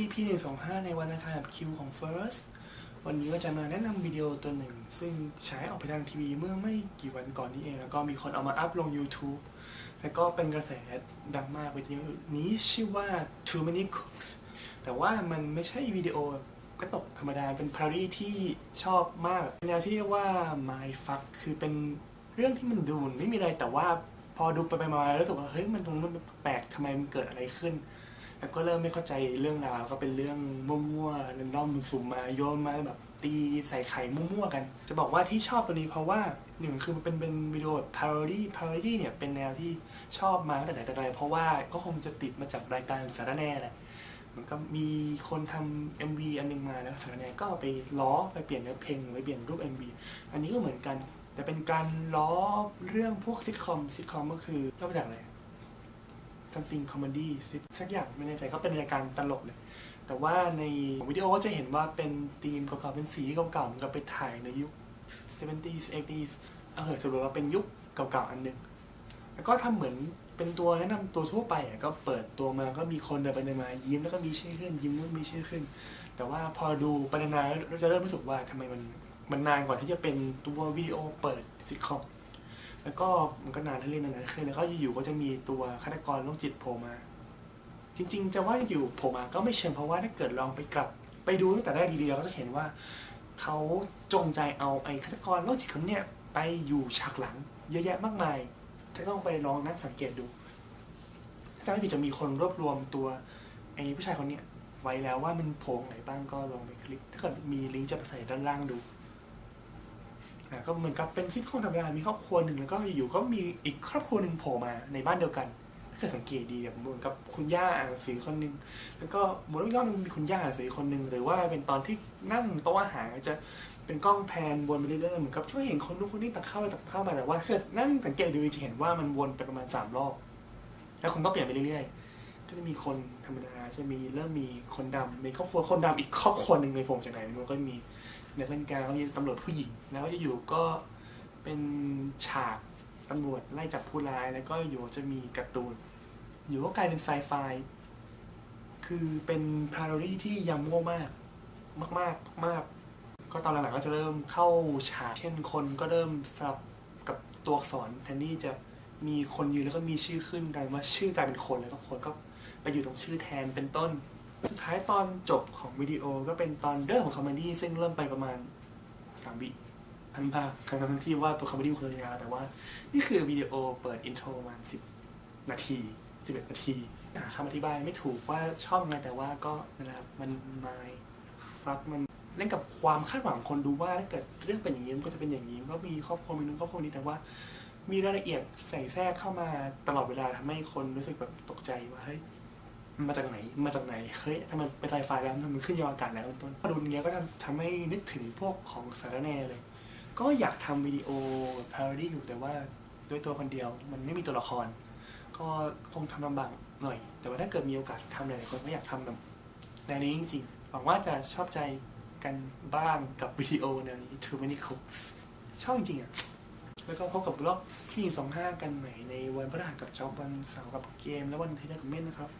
EP 125ในวันอังคารกับคิวของ First วันนี้ก็จะมาแนะนำวิดีโอตัวหนึ่ง ซึ่งฉายออกไปทางทีวีเมื่อไม่กี่วันก่อนนี้เอง แล้วก็มีคนเอามาอัพลง YouTube แล้วก็เป็นกระแสดังมากวิดีโอนี้ชื่อว่า Too Many Cooks แต่ว่ามันไม่ใช่วิดีโอกระตกธรรมดา เป็นพารีที่ชอบมากเป็นแนวที่เรียกว่า My Fuck คือเป็นเรื่องที่มันดูไม่มีอะไรแต่ว่าพอดูไปไปมาแล้วรู้สึกว่าเฮ้ยมันตรงนั้นมันแปลกทำไมมันเกิดอะไรขึ้น แล้วก็เริ่มไม่เข้าใจเรื่องราวก็เป็นเรื่องมั่วๆเรนดอมสุ่มมาโยนมาแบบตีใส่ไข่มั่วๆกัน จะบอกว่าที่ชอบตัวนี้เพราะว่าหนึ่งคือมันเป็นเป็นวิดีโอแบบ parody parody เนี่ยเป็นแนวที่ชอบมาตั้งแต่ไหนแต่ไรเพราะว่าก็คงจะติดมาจากรายการสารแน่แหละมันก็มีคนทำ MV อันหนึงมาแล้วสารแน่ก็ไปล้อไปเปลี่ยนเนื้อเพลงไปเปลี่ยนรูป MV อันนี้ก็เหมือนกัน แต่เป็นการล้อเรื่องพวกซิทคอมซิทคอมก็คือก็มาจากอะไร something comedy สักอย่างไม่แน่ใจก็เป็นรายการตลกเลย แต่ว่าในวิดีโอก็จะเห็นว่าเป็นธีมเก่าๆเป็นสีเก่าๆเหมือนกับไปถ่ายในยุค 70s 80s เออสรุปว่าเป็นยุคเก่าๆอันหนึ่งแล้วก็ทำเหมือนเป็นตัวแนะนำตัวทั่วไปอะก็เปิดตัวมาก็มีคนเดินไปเดินมายิ้มแล้วก็มีชื่อขึ้น ยิ้มแล้วมีชื่อขึ้น แต่ว่าพอดูไปนานๆเราจะเริ่มรู้สึกว่าทำไมมันมันนานกว่าที่จะเป็นตัววิดีโอเปิดซิทคอม แล้วก็มันก็นานให้เล่นนานๆขึ้นแล้วก็อยู่ๆก็จะมีตัวฆาตกรโรคจิตโผล่มา จริง ๆ จะว่าอยู่โผล่มาก็ไม่เชิงเพราะว่าถ้าเกิดลองไปกลับไปดูตั้งแต่แรกดีๆเราก็จะเห็นว่าเขาจงใจเอาไอ้ฆาตกรโรคจิตคนเนี้ยไปอยู่ฉากหลัง เยอะแยะมากมายจะต้องไปลองนั่งสังเกตดูถ้าจำไม่ผิดจะมีคนรวบรวมตัวไอ้ผู้ชายคนเนี้ยไว้แล้วว่ามันโผล่ไหนบ้างก็ลองไปคลิก ถ้าเกิดมีลิงก์จะไปใส่ด้านล่างดู อะก็เหมือนกับเป็นซิทคอมธรรมดามีครอบครัวหนึ่งแล้วก็อยู่ก็มีอีกครอบครัวหนึ่งโผล่มาในบ้านเดียวกันถ้าเกิดสังเกตดีแบบเหมือนกับคุณย่าอ่านหนังสือคนหนึ่งแล้วก็หมรอบนึงมีคุณย่าอ่านหนังสือคนหนึ่งหรือว่าเป็นตอนที่นั่งโต๊ะอาหารจะเป็นกล้องแพนวนไปเรื่อยๆเหมือนกับช่วยเห็นคนนู้นคนนี้ตักข้าวไปตักข้าวมาแต่ว่าถ้าเกิดนั่งสังเกตดูจะเห็นว่ามันวนไปประมาณสามรอบแล้วคนก็เปลี่ยนไปเรื่อยๆ ก็จะมีคนธรรมดาจะมีเริ่มมีคนดำมีครอบครัวคนดำอีกครอบครัวหนึ่งในผมจากไหนไม่รู้ก็มีนักเล่นการก็มีตำรวจผู้หญิง แล้วจะอยู่ก็เป็นฉากตำรวจไล่จับผู้ร้ายแล้วก็อยู่จะมีการ์ตูน อยู่ก็กลายเป็นไซไฟคือเป็นพาโรดี้ที่ยำโง่มาก มากมากมากก็ตอนหลังๆก็จะเริ่มเข้าฉากเช่นคนก็เริ่มสลับกับตัวอักษรแทนที่จะ มีคนยืนแล้วก็มีชื่อขึ้นกลายเป็นว่าชื่อกลายเป็นคนแล้วก็คนก็ไปอยู่ตรงชื่อแทนเป็นต้น สุดท้ายตอนจบของวิดีโอก็เป็นตอนเริ่มของคอมเมดี้ซึ่งเริ่มไปประมาณสามวิพันภาคทั้งที่ว่าตัวคอมเมดี้คนยาวแต่ว่า นี่คือวิดีโอเปิดอินโทรประมาณสิบนาทีสิบเอ็ดนาทีคำอธิบายไม่ถูกว่าชอบไงแต่ว่าก็นะครับมันมาฟักมันเล่นกับความคาดหวังคนดูว่าถ้าเกิดเรื่องเป็นอย่างนี้มันก็จะเป็นอย่างนี้ก็มีครอบครัวมีนู้นครอบครัวนี้แต่ว่า มีรายละเอียดใส่แทรกเข้ามาตลอดเวลาทำให้คนรู้สึกแบบตกใจว่าเฮ้ยมาจากไหนมาจากไหนเฮ้ยถ้ามันเป็นไซไฟแล้วมันขึ้นยานอากาศแล้วต้นพอดูเงี้ยก็ทำทำให้นึกถึงพวกของสารแน่เลย ก็อยากทำวิดีโอพาราดี้อยู่แต่ว่าด้วยตัวคนเดียวมันไม่มีตัวละคร ก็คงทำลำบากหน่อย แต่ว่าถ้าเกิดมีโอกาสทำหลายๆคนก็อยากทำแบบแนวนี้จริงๆหวังว่าจะชอบใจกันบ้างกับวิดีโอแนวนี้ Too Many Cooks ชอบจริงๆอะ แล้วก็พบกับรอบพี่สองห้ากันใหม่ในวันพฤหัสกับจอบวันเสาร์กับเกมและวันอาทิตย์กับเม่นนะครับ